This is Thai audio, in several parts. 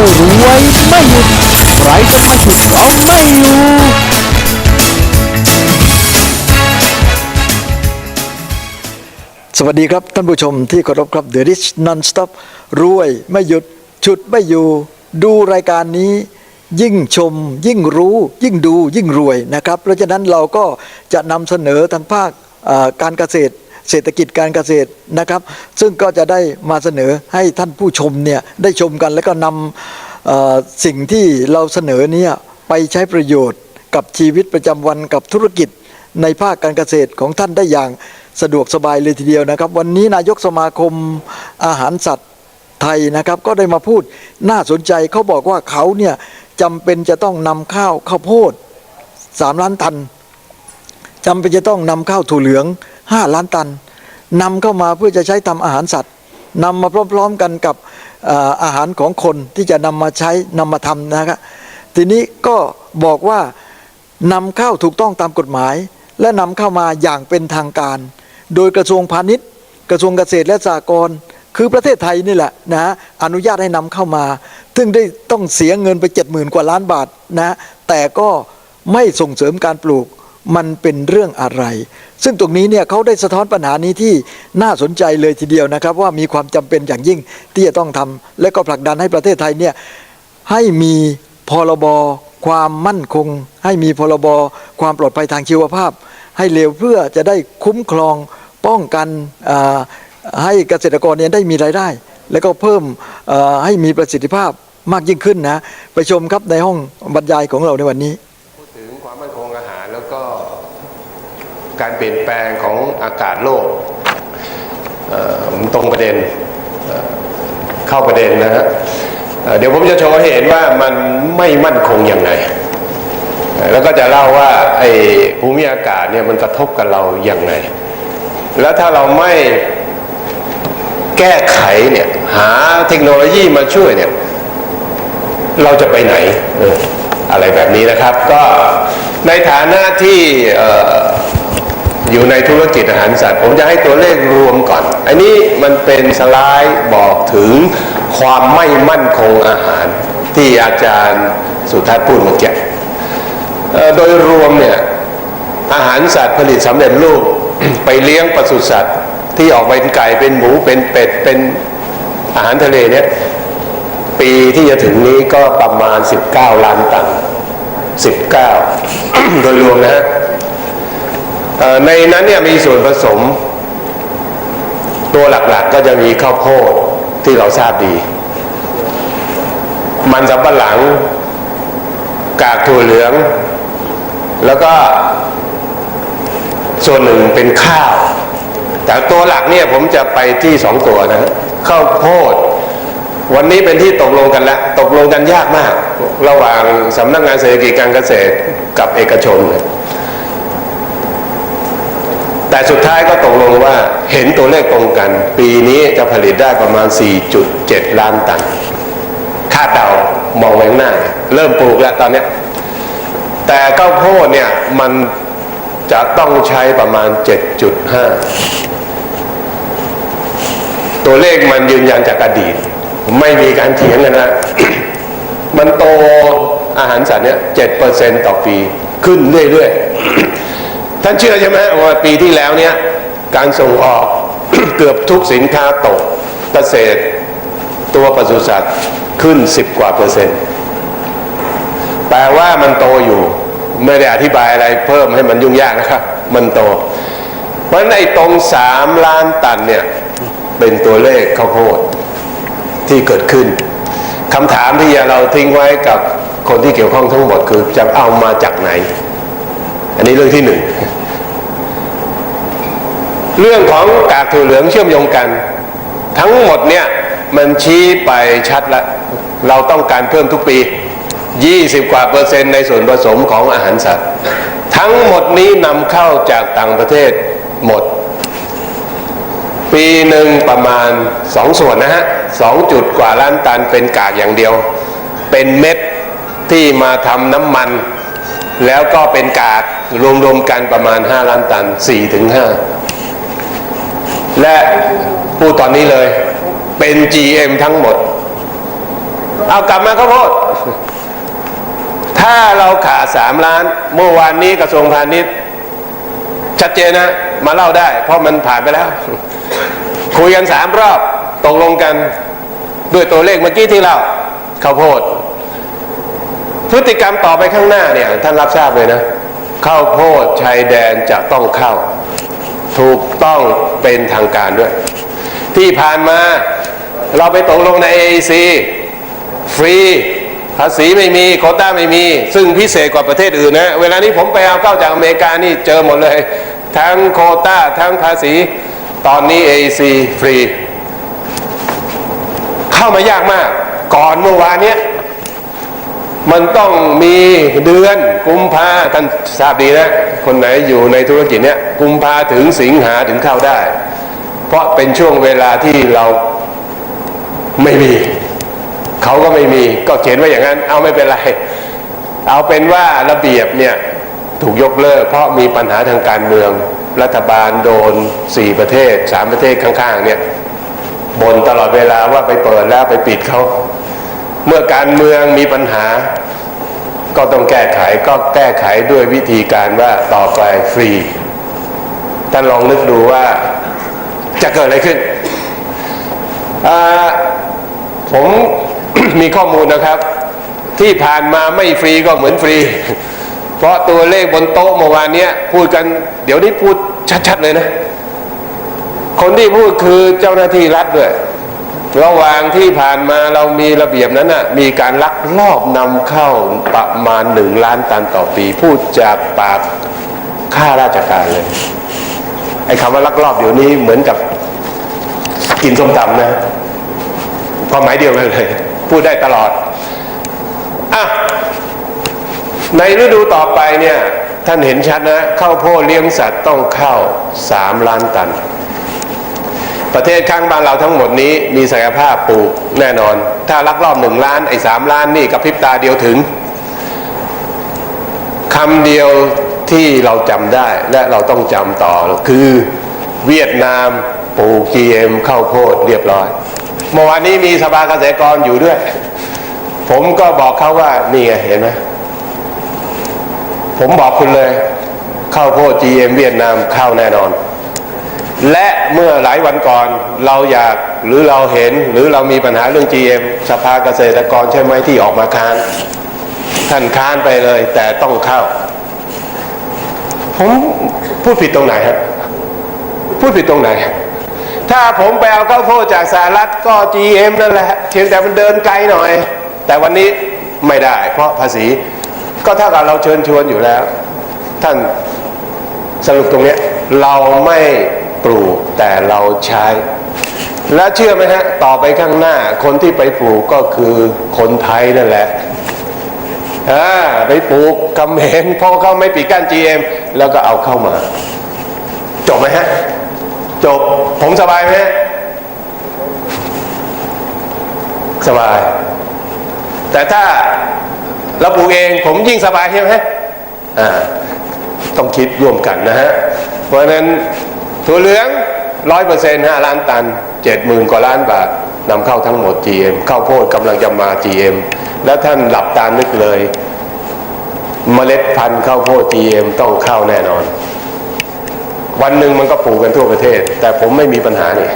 จะรวยไม่หยุด ใครจะมาฉุดเอาไม่อยู่ สวัสดีครับท่านผู้ชมที่เคารพครับ The Rich Non-Stop รวยไม่หยุด ฉุดไม่อยู่ ดูรายการนี้ยิ่งชม ยิ่งรู้ ยิ่งดูยิ่งรวยนะครับ เพราะฉะนั้นเราก็จะนำเสนอทางภาคการเกษตร เศรษฐกิจการเกษตรนะครับ ซึ่งก็จะได้มาเสนอให้ท่านผู้ชมเนี่ยได้ชมกันแล้วก็นำสิ่งที่เราเสนอเนี่ยไปใช้ประโยชน์กับชีวิตประจำวันกับธุรกิจในภาคการเกษตรของท่านได้อย่างสะดวกสบายเลยทีเดียวนะครับ วันนี้นายกสมาคมอาหารสัตว์ไทยนะครับ ก็ได้มาพูดน่าสนใจเขาบอกว่าเขาเนี่ยจำเป็นจะต้องนำข้าวข้าวโพดสามล้านตันจำเป็นจะต้องนำข้าวถั่วเหลือง ห้าล้านตันนำเข้ามาเพื่อจะใช้ทำอาหารสัตว์นำมาพร้อมๆกันกับอาหารของคนที่จะนำมาใช้นำมาทำนะครับทีนี้ก็บอกว่านำเข้าถูกต้องตามกฎหมาย และนำเข้ามาอย่างเป็นทางการ โดยกระทรวงพาณิชย์ กระทรวงเกษตรและสหกรณ์คือประเทศไทยนี่แหละนะฮะอนุญาตให้นำเข้ามา ซึ่งได้ต้องเสียเงินไป 70,000 กว่าล้านบาทนะแต่ก็ไม่ส่งเสริมการปลูกมันเป็นเรื่องอะไร ซึ่งตรงนี้เนี่ยเขาได้สะท้อนปัญหานี้ที่น่าสนใจเลยทีเดียวนะครับ ว่ามีความจำเป็นอย่างยิ่งที่จะต้องทำและก็ผลักดันให้ประเทศไทยเนี่ยให้มีพรบความมั่นคง ให้มีพรบความปลอดภัยทางชีวภาพ ให้เร็วเพื่อจะได้คุ้มครองป้องกันให้เกษตรกรเนี่ยได้มีรายได้ แล้วก็เพิ่มให้มีประสิทธิภาพมากยิ่งขึ้นนะไปชมครับในห้องบรรยายของเราในวันนี้ พูดถึงความมั่นคงอาหารแล้วก็ การเปลี่ยนแปลงของอากาศโลกตรงประเด็นเข้าประเด็นนะฮะเดี๋ยวผมจะโชว์ให้เห็นว่ามันไม่มั่นคงยังไงแล้วก็จะเล่าว่าไอ้ภูมิอากาศเนี่ยมันกระทบกับเราอยังไงแล้วถ้าเราไม่แก้ไขเนี่ยหาเทคโนโลยีมาช่วยเนี่ยเราจะไปไหนออะไรแบบนี้นะครับ ก็ในฐานะที่ อยู่ในธุรกิจอาหารสัตว์ ผมจะให้ตัวเลขรวมก่อน อันนี้มันเป็นสไลด์บอกถึงความไม่มั่นคงอาหาร ที่อาจารย์สุทัศน์พูดเมื่อกี้โดยรวมเนี่ยอาหารสัตว์ผลิตสำเร็จรูปไปเลี้ยงปศุสัตว์ ที่ออกมาเป็นไก่เป็นหมูเป็นเป็ดเป็นอาหารทะเลเนี่ยปีที่จะถึงนี้ก็ประมาณ 19 ล้านตัน19 โดยรวมนะฮะ ในนั้นเนี่ยมีส่วนผสม ตัวหลักๆก็จะมีข้าวโพดที่เราทราบดี มันสำปะหลัง กากถั่วเหลือง แล้วก็ส่วนหนึ่งเป็นข้าว แต่ตัวหลักเนี่ยผมจะไปที่สองตัวนะข้าวโพด วันนี้เป็นที่ตกลงกันแล้วตกลงกันยากมาก ระหว่างสำนักงานเศรษฐกิจการเกษตรกับเอกชนเลย แต่สุดท้ายก็ตกลงว่าเห็นตัวเลขตรงกัน ปีนี้จะผลิตได้ประมาณ 4.7 ล้านตันคาดเดามองไว้หน้า เริ่มปลูกแล้วตอนนี้แต่ข้าวโพดเนี่ย มันจะต้องใช้ประมาณ 7.5 ตัวเลขมันยืนยันจากอดีต ไม่มีการเถียงกันนะ มันโตอาหารสัตว์เนี่ยเจ็ดเปอร์เซ็นต่อปีขึ้นเรื่อยๆ ท่านเชื่อใช่ไหมว่าปีที่แล้วเนี่ยการส่งออกเกือบทุกสินค้าตกเกษตร ตัวปศุสัตว์ขึ้นสิบกว่าเปอร์เซ็นต์แปลว่ามันโตอยู่ไม่ได้อธิบายอะไรเพิ่มให้มันยุ่งยากนะครับ มันโต เพราะฉะนั้นไอ้ตรงสามล้านตันเนี่ยเป็นตัวเลขข้าวโพดที่เกิดขึ้นคำถามที่เราทิ้งไว้กับคนที่เกี่ยวข้องทั้งหมดคือจะเอามาจากไหน อันนี้เรื่องที่หนึ่ง เรื่องของกากถั่วเหลืองเชื่อมโยงกัน ทั้งหมดเนี่ยมันชี้ไปชัดล้วเราต้องการเพิ่มทุกปี 20 กว่าเปอร์เซ็นต์ในส่วนผสมของอาหารสัตว์ ทั้งหมดนี้นำเข้าจากต่างประเทศหมด ปีหนึ่งประมาณสองส่วนนะฮะสองจุดกว่าล้านตันเป็นกากอย่างเดียว เป็นเม็ดที่มาทำน้ำมัน แล้วก็เป็นกากรวมๆกันประมาณ 5 ล้านตัน4ถึง5 และพูดตอนนี้เลย เป็น GM ทั้งหมด เอากลับมาข้าวโพดถ้าเราขาดสามล้าน เมื่อวานนี้กระทรวงพาณิชย์ ชัดเจนนะ มาเล่าได้ เพราะมันผ่านไปแล้ว คุยกันสามรอบตกลงกันด้วยตัวเลขเมื่อกี้ที่เล่าข้าวโพด พฤติกรรมต่อไปข้างหน้าเนี่ย ท่านรับทราบเลยนะข้าวโพดชายแดนจะต้องเข้า ถูกต้องเป็นทางการด้วย ที่ผ่านมาเราไปตกลงใน AEC ฟรีภาษีไม่มีโคต้าไม่มี ซึ่งพิเศษกว่าประเทศอื่นนะ เวลานี้ผมไปเอาเข้าจากอเมริกานี่เจอหมดเลย ทั้งโคต้าทั้งภาษีตอนนี้ AEC ฟรี เข้ามายากมาก ก่อนเมื่อวานเนี้ย มันต้องมีเดือนกุมภาท่านทราบดีนะ คนไหนอยู่ในธุรกิจเนี้ยกุมภาถึงสิงหาถึงเข้าได้ เพราะเป็นช่วงเวลาที่เราไม่มี เขาก็ไม่มีก็เขียนไว้อย่างนั้น เอาไม่เป็นไร เอาเป็นว่าระเบียบเนี่ยถูกยกเลิก เพราะมีปัญหาทางการเมือง รัฐบาลโดนสี่ประเทศสามประเทศข้างๆเนี่ยบ่นตลอดเวลาว่าไปเปิดแล้วไปปิดเขา เมื่อการเมืองมีปัญหา ก็ต้องแก้ไขก็แก้ไขด้วยวิธีการว่าต่อไปฟรีท่านลองนึกดูว่าจะเกิดอะไรขึ้น ผมมีข้อมูลนะครับ ที่ผ่านมาไม่ฟรีก็เหมือนฟรี เพราะตัวเลขบนโต๊ะเมื่อวานนี้พูดกันเดี๋ยวนี้พูดชัดๆเลยนะ คนที่พูดคือเจ้าหน้าที่รัฐด้วย ระหว่างที่ผ่านมาเรามีระเบียบนั้นน่ะมีการลักลอบนำเข้าประมาณหนึ่งล้านตันต่อปี พูดจากปากข้าราชการเลยไอ้คำว่าลักลอบเดี๋ยวนี้เหมือนกับกินส้มตำนะความหมายเดียวกันเลย พูดได้ตลอดอะในฤดูต่อไปเนี่ย ท่านเห็นชัดนะ เข้าโพดเลี้ยงสัตว์ต้องเข้าสามล้านตัน ประเทศข้างบ้านเราทั้งหมดนี้มีศักยภาพปลูกแน่นอน ถ้าลักลอบหนึ่งล้านไอ้สามล้านนี่กับพริบตาเดียวถึงคำเดียวที่เราจำได้และเราต้องจำต่อคือเวียดนามปลูก GM เข้าโพดเรียบร้อย เมื่อวานนี้มีสภาเกษตรกรอยู่ด้วย ผมก็บอกเขาว่านี่ไงเห็นไหมผมบอกคุณเลย เข้าโพด GM เวียดนามเข้าแน่นอน และเมื่อหลายวันก่อนเราอยากหรือเราเห็นหรือเรามีปัญหาเรื่อง GM สภาเกษตรกรใช่ไหมที่ออกมาค้าน ท่านค้านไปเลยแต่ต้องเข้า ผมพูดผิดตรงไหนครับพูดผิดตรงไหน ถ้าผมไปเอาข้าวโพดจากสหรัฐก็ GM นั่นแหละเพียงแต่มันเดินไกลหน่อย แต่วันนี้ไม่ได้ เพราะภาษีก็เท่ากับเราเชิญชวนอยู่แล้ว ท่านสรุปตรงนี้เราไม่ ปลูกแต่เราใช้ และเชื่อไหมฮะ ต่อไปข้างหน้า คนที่ไปปลูกก็คือคนไทยนั่นแหละอ่าไปปลูกกำเห็นพราะเขาไม่ปีกั้น GM แล้วก็เอาเข้ามา จบไหมฮะ จบผมสบายไหมฮะสบาย แต่ถ้าเราปลูกเองผมยิ่งสบายใช่ไหมอ่าต้องคิดร่วมกันนะฮะ เพราะนั้น ถั่วเหลืองร้อยเปอร์เซ็นต์ห้าล้านตันเจ็ดหมื่นกว่าล้านบาทนำเข้าทั้งหมด GM ข้าวโพดกำลังจะมา GM แล้วท่านหลับตานึกเลยเมล็ดพันธุ์ข้าวโพด GM ต้องเข้าแน่นอน วันหนึ่งมันก็ปลูกกันทั่วประเทศ แต่ผมไม่มีปัญหาเนี่ย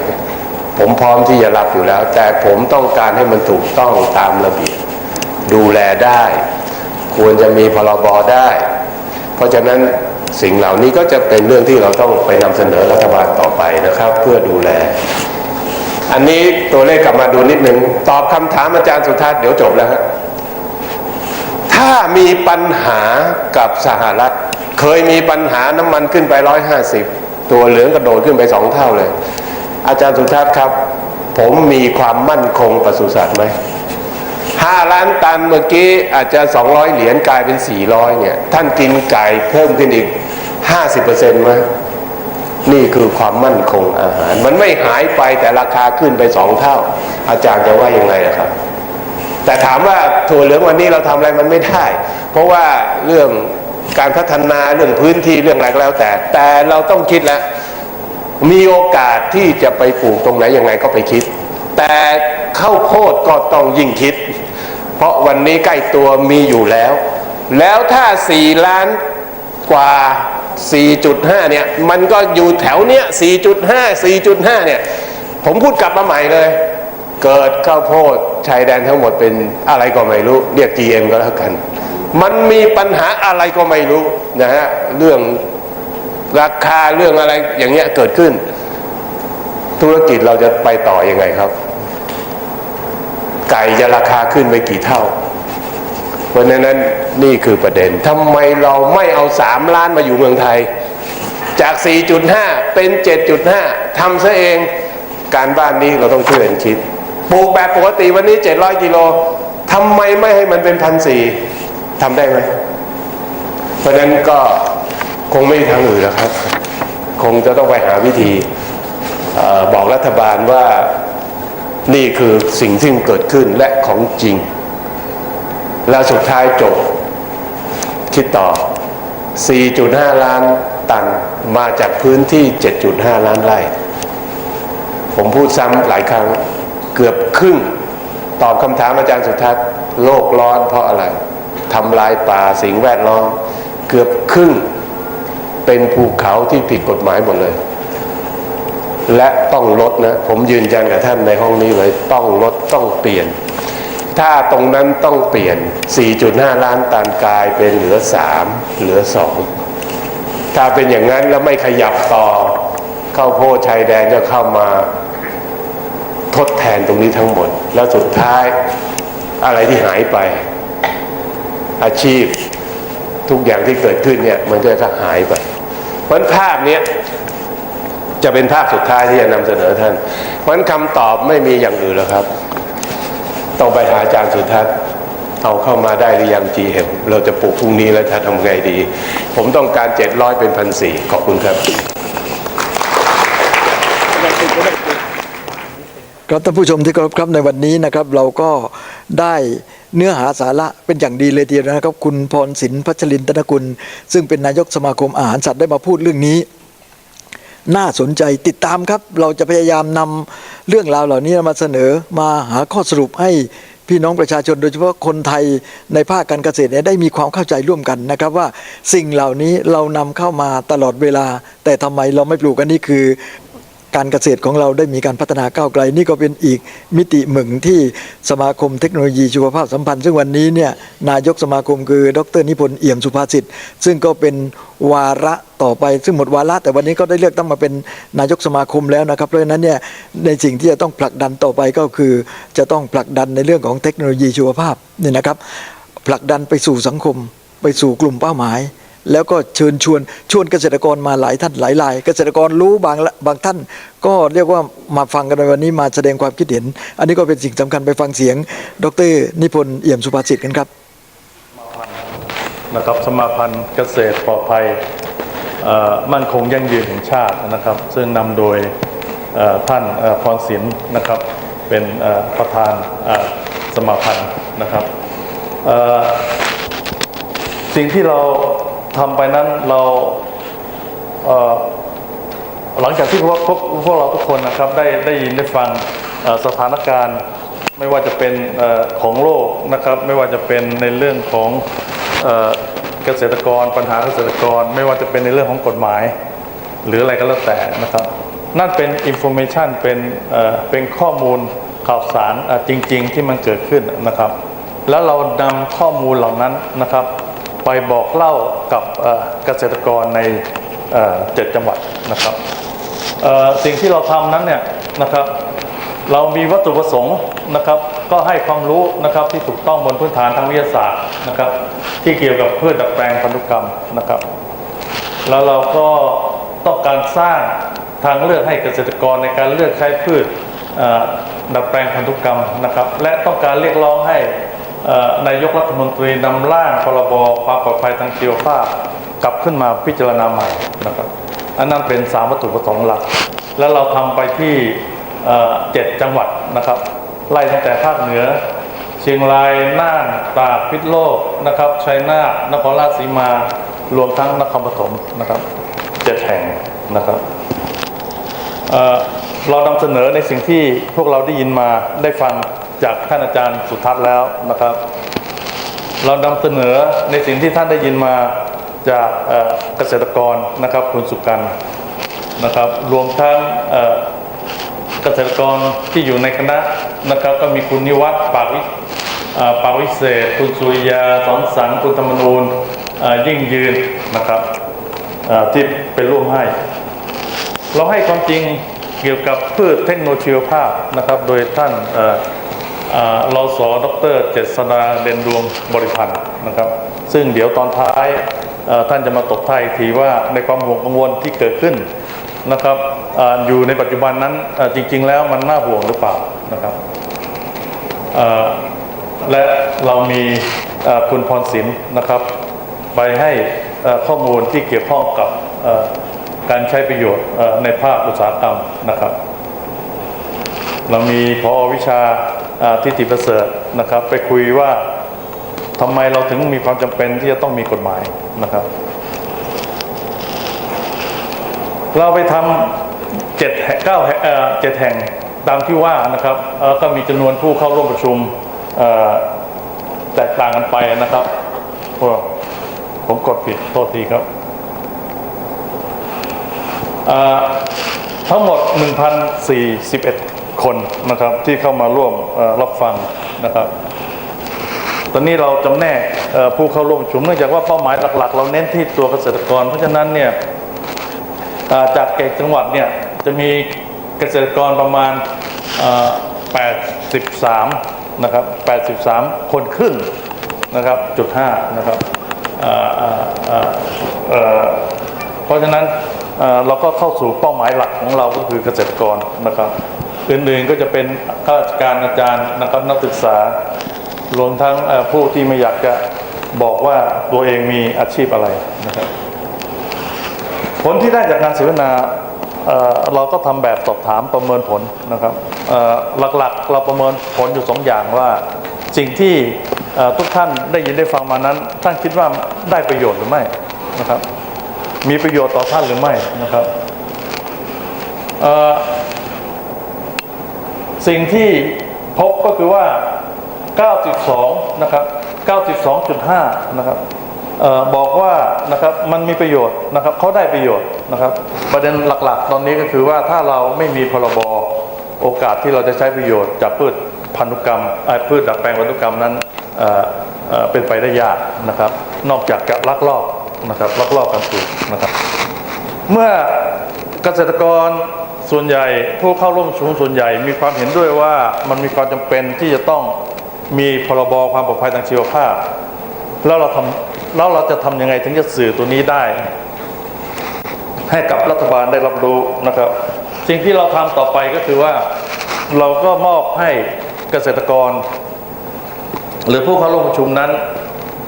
ผมพร้อมที่จะรับอยู่แล้ว แต่ผมต้องการให้มันถูกต้องตามระเบียบดูแลได้ ควรจะมีพรบได้ เพราะฉะนั้น สิ่งเหล่านี้ก็จะเป็นเรื่องที่เราต้องไปนำเสนอรัฐบาลต่อไปนะครับ เพื่อดูแล อันนี้ตัวเลขกลับมาดูนิดหนึ่งตอบคำถามอาจารย์สุทัศน์เดี๋ยวจบแล้วฮะถ้ามีปัญหากับสหรัฐ เคยมีปัญหาน้ำมันขึ้นไปร้อยห้าสิบตัวเหลืองกระโดดขึ้นไปสองเท่าเลย อาจารย์สุทัศน์ครับ ผมมีความมั่นคงปศุสัตว์ไหมห้าล้านตันเมื่อกี้อาจจะ 200 เหรียญกลายเป็น 400เนี่ยท่านกินไก่เพิ่มขึ้นอีก 50%ไหมนี่คือความมั่นคงอาหาร มันไม่หายไปแต่ราคาขึ้นไปสองเท่า อาจารย์จะว่ายังไงล่ะครับ แต่ถามว่าถั่วเหลืองวันนี้เราทำอะไรมันไม่ได้ เพราะว่าเรื่องการพัฒนาเรื่องพื้นที่เรื่องอะไรก็แล้วแต่ แต่เราต้องคิดแล้วมีโอกาสที่จะไปปลูกตรงไหนยังไงก็ไปคิด แต่ข้าวโพดก็ต้องยิ่งคิด เพราะวันนี้ใกล้ตัวมีอยู่แล้ว แล้วถ้า4ล้านกว่า 4.5 เนี่ย มันก็อยู่แถวเนี้ย 4.5 4.5 เนี่ย ผมพูดกลับมาใหม่เลย เกิดข้าวโพดชายแดนทั้งหมดเป็นอะไรก็ไม่รู้ เรียก GM ก็แล้วกัน มันมีปัญหาอะไรก็ไม่รู้นะฮะ เรื่องราคาเรื่องอะไรอย่างเงี้ยเกิดขึ้น ธุรกิจเราจะไปต่ออยังไงครับ ไก่จะราคาขึ้นไปกี่เท่า เพราะฉะนั้นนี่คือประเด็นทำไมเราไม่เอา3ล้านมาอยู่เมืองไทย จาก 4.5 เป็น 7.5ทำซะเองการบ้านนี้เราต้องช่วยกันคิดปลูกแบบปกติวันนี้ 700กิโลทำไมไม่ให้มันเป็นพันสี่ทำได้ไหมเพราะฉะนั้นก็คงไม่มีทางอื่นแล้วครับ คงจะต้องไปหาวิธีออบอกรัฐบาลว่านี่คือสิ่งที่เกิดขึ้นและของจริง แล้วสุดท้ายจบ คิดต่อ 4.5 ล้านตันมาจากพื้นที่ 7.5 ล้านไร่ ผมพูดซ้ำหลายครั้งเกือบครึ่ง ตอบคำถามอาจารย์สุทัศน์โลกร้อนเพราะอะไรทำลายป่าสิ่งแวดล้อมเกือบครึ่งเป็นภูเขาที่ผิดกฎหมายหมดเลย และต้องลดนะ ผมยืนยันกับท่านในห้องนี้เลย ต้องลดต้องเปลี่ยน ถ้าตรงนั้นต้องเปลี่ยน 4.5 ล้านตันกลายเป็นเหลือ 3 เหลือ 2 ถ้าเป็นอย่างนั้นแล้วไม่ขยับต่อเข้าโพดชายแดนจะเข้ามาทดแทนตรงนี้ทั้งหมด แล้วสุดท้ายอะไรที่หายไป อาชีพทุกอย่างที่เกิดขึ้นเนี่ยมันก็จะหายไปเพราะนั้นภาพเนี้ยจะเป็นภาพสุดท้ายที่จะนำเสนอท่าน เพราะฉะนั้นคำตอบไม่มีอย่างอื่นแล้วครับ ต้องไปหาอาจารย์สุทัศน์เอาเข้ามาได้หรือยัง GM เราจะปลูกพรุ่งนี้แล้วจะทำไงดี ผมต้องการ700เป็นพันสี่ขอบคุณครับครับท่านผู้ชมที่เคารพครับในวันนี้นะครับเราก็ได้เนื้อหาสาระเป็นอย่างดีเลยทีเดียวนะครับ คุณพรศินพัชรินตนกุล ซึ่งเป็นนายกสมาคมอาหารสัตว์ได้มาพูดเรื่องนี้ น่าสนใจติดตามครับ เราจะพยายามนำเรื่องราวเหล่านี้มาเสนอมาหาข้อสรุปให้พี่น้องประชาชนโดยเฉพาะคนไทยในภาคการเกษตรเนี่ยได้มีความเข้าใจร่วมกันนะครับ ว่าสิ่งเหล่านี้เรานำเข้ามาตลอดเวลา แต่ทำไมเราไม่ปลูกกันนี่คือ การเกษตรของเราได้มีการพัฒนาก้าวไกล นี่ก็เป็นอีกมิติหนึ่งที่สมาคมเทคโนโลยีชีวภาพสัมพันธ์ ซึ่งวันนี้เนี่ยนายกสมาคมคือ ดรนิพนธ์เอี่ยมสุภาษิตซึ่งก็เป็นวาระต่อไปซึ่งหมดวาระแต่วันนี้ก็ได้เลือกตั้งมาเป็นนายกสมาคมแล้วนะครับเพราะฉะนั้นเนี่ยในสิ่งที่จะต้องผลักดันต่อไปก็คือ จะต้องผลักดันในเรื่องของเทคโนโลยีชีวภาพนี่นะครับผลักดันไปสู่สังคมไปสู่กลุ่มเป้าหมาย แล้วก็เชิญชวนชวนเกษตรกรมาหลายท่านหลายราย เกษตรกรรู้บางละบางท่าน ก็เรียกว่ามาฟังกันในวันนี้มาแสดงความคิดเห็น อันนี้ก็เป็นสิ่งสำคัญไปฟังเสียง ดร นิพนธ์เอี่ยมสุภาษิตกันครับนะครับสมาพันธ์เกษตรปลอดภัยมั่นคงยั่งยืนแห่งชาตินะครับ ซึ่งนำโดยท่านพรศิลป์นะครับ เป็นประธานสมาพันธ์นะครับสิ่งที่เรา ทำไปนั้นเราเหลังจากที่พวกพวกพวกเราทุกคนนะครับได้ได้ยินได้ฟังสถานการณ์ไม่ว่าจะเป็นอของโลกนะครับ ไม่ว่าจะเป็นในเรื่องของเกษตรกร ปัญหาเกษตรกร ไม่ว่าจะเป็นในเรื่องของกฎหมาย หรืออะไรก็แล้วแต่นะครับ นั่นเป็นอินโฟเมชันเป็นเป็นข้อมูลข่าวสารจริง ๆ ที่มันเกิดขึ้นนะครับ แล้วเรานำข้อมูลเหล่านั้นนะครับ ไปบอกเล่ากับเกษตรกรในเจ็ดจังหวัดนะครับสิ่งที่เราทำนั้นเนี่ยนะครับเรามีวัตถุประสงค์นะครับ ก็ให้ความรู้นะครับที่ถูกต้องบนพื้นฐานทางวิทยาศาสตร์นะครับ ที่เกี่ยวกับพืชดัดแปลงพันธุกรรมนะครับ แล้วเราก็ต้องการสร้างทางเลือกให้เกษตรกรในการเลือกใช้พืชดัดแปลงพันธุกรรมนะครับ และต้องการเรียกร้องให้ นายกรัฐมนตรีนำร่างพรบความปลอดภัยทางชีวภาพกลับขึ้นมาพิจารณาใหม่นะครับอันนั้นเป็นสามวัตถุประสงค์หลัก แล้วเราทำไปที่เจ็ดจังหวัดนะครับ ไล่ตั้งแต่ภาคเหนือ เชียงรายน่านตากพิษโลกนะครับชัยนาทนครราชสีมารวมทั้งนครปฐมนะครับเจ็ดแห่งนะครับเอ่อเรานำเสนอในสิ่งที่พวกเราได้ยินมาได้ฟัง จากท่านอาจารย์สุทัศน์แล้วนะครับ เรานำเสนอในสิ่งที่ท่านได้ยินมาจากเกษตรกรนะครับคุณสุกันนะครับ รวมทั้งเกษตรกรที่อยู่ในคณะนะครับ ก็มีคุณนิวัฒน์ปากวิเอ่อปากวิเศษ คุณสุริยาสอนสังคุณธรรมนูญยิ่งยืนนะครับที่เป็นร่วมให้ เราให้ความจริงเกี่ยวกับพืชเทคโนโลยีภาพนะครับ โดยท่าน เอ่อเอ่อรสดรเจษฎาเด่นดวงบริพันธ์นะครับ ซึ่งเดี๋ยวตอนท้ายท่านจะมาตบท้ายทีว่าในความห่วงกังวลที่เกิดขึ้นนะครับออยู่ในปัจจุบันนั้นจริง ๆ แล้วมันน่าห่วงหรือเปล่านะครับและเรามีคุณพรศิลป์นะครับ ไปให้ข้อมูลที่เกี่ยวข้องกับการใช้ประโยชน์ในภาคอุตสาหกรรมนะครับ เรามีพอวิชา ทิติประเสริฐนะครับ ไปคุยว่าทำไมเราถึงมีความจำเป็นที่จะต้องมีกฎหมายนะครับ เราไปทำเจ็ดเก้าเจ็ดแห่งตามที่ว่านะครับก็มีจำนวนผู้เข้าร่วมประชุมแตกต่างกันไปนะครับผมกดผิดโทษทีครับทั้งหมด 1,041 คนนะครับที่เข้ามาร่วมรับฟังนะครับ ตอนนี้เราจำแน่ผู้เข้าร่วมชุมเนื่องจากว่าเป้าหมายหลักๆ เราเน้นที่ตัวเกษตรกร เพราะฉะนั้นเนี่ยจากเกตจังหวัดเนี่ยจะมีเกษตรกรประมาณ 83 นะครับ 83 คนครึ่งนะครับจุด5นะครับเพราะฉะนั้นเราก็เข้าสู่เป้าหมายหลักของเราก็คือเกษตรกรนะครับ อื่นๆก็จะเป็นข้าราชการอาจารย์นะครับนักศึกษารวมทั้งผู้ที่ไม่อยากจะบอกว่าตัวเองมีอาชีพอะไรนะครับผลที่ได้จากการเสวนาเเราก็ทำแบบสอบถามประเมินผลนะครับหลักๆ เราประเมินผลอยู่สองอย่างว่า สิ่งที่ทุกท่านได้ยินได้ฟังมานั้น ท่านคิดว่าได้ประโยชน์หรือไม่นะครับ มีประโยชน์ต่อท่านหรือไม่นะครับ สิ่งที่พบก็คือว่า 92 นะครับ 92.5 นะครับออบอกว่านะครับมันมีประโยชน์นะครับเขาได้ประโยชน์นะครับ ประเด็นหลักๆ ตอนนี้ก็คือว่าถ้าเราไม่มีพรบโอกาสที่เราจะใช้ประโยชน์จากพืชพันธุกรรมเอ่อพืชดัดแปลงพันธุกรรมนั้นเเเป็นไปได้ยากนะครับ นอกจากจะลักลอบนะครับลักลอบการปลูกนะครับ เมื่อเกษตรกร ส่วนใหญ่ผู้เข้าร่วมประชุมส่วนใหญ่มีความเห็นด้วยว่ามันมีความจำเป็นที่จะต้องมีพรบความปลอดภัยทางชีวภาพ แล้วเราทำแล้วเราจะทำยังไงถึงจะสื่อตัวนี้ได้ ให้กับรัฐบาลได้รับรู้นะครับ สิ่งที่เราทำต่อไปก็คือว่าเราก็มอบให้เกษตรกร หรือผู้เข้าร่วมประชุมนั้น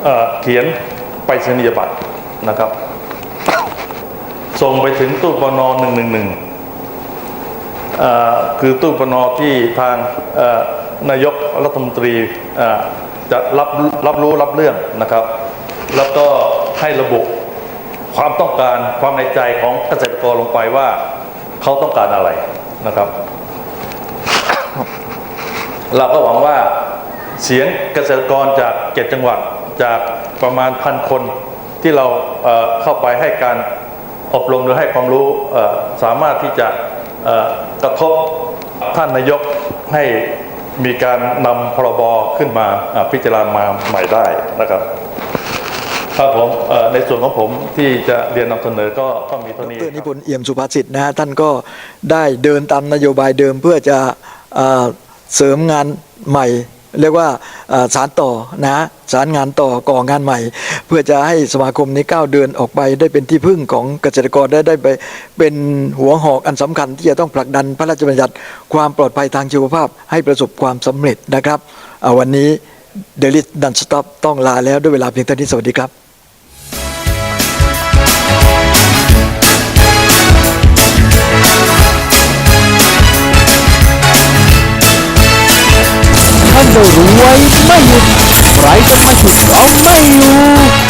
เเขียนไปรษณียบัตรนะครับ ส่งไปถึงตู้ปนหนึ่งหนึ่งหนึ่ง คือตู้ปนอที่ทางนายกรัฐมนตรีจะรับรับรู้รับเรื่องนะครับ แล้วก็ให้ระบุความต้องการความในใจของเกษตรกรลงไปว่าเขาต้องการอะไรนะครับ เราก็หวังว่าเสียงเกษตรกรจากเจ็ดจังหวัดจากประมาณพันคนที่เราเข้าไปให้การอบรมหรือให้ความรู้สามารถที่จะ ระทบท่านนายกให้มีการนำพรบขึ้นมาพิจารณามาใหม่ได้นะครับครับผมในส่วนของผมที่จะเรียนนำเสนอก็ก็มีเท่านี้ดรคนิรับพนธ์เอี่ยมสุภาษิตนะฮะท่านก็ได้เดินตามนโยบายเดิมเพื่อจะอ่าเสริมงานใหม่ เรียกว่าสารต่อนะสารงานต่อก่องานใหม่ เพื่อจะให้สมาคมนี้ก้าวเดินออกไปได้เป็นที่พึ่งของเกษตรกรได้ได้ไปเป็นหัวหอกอันสำคัญที่จะต้องผลักดันพระราชบัญญัติความปลอดภัยทางชีวภาพให้ประสบความสำเร็จนะครับวันนี้เดลิสดันสต็อปต้องลาแล้วด้วยเวลาเพียงเท่านี้สวัสดีครับ ท่านจะรวยไม่หยุดใครจะมาหยุดก็ไม่อยู่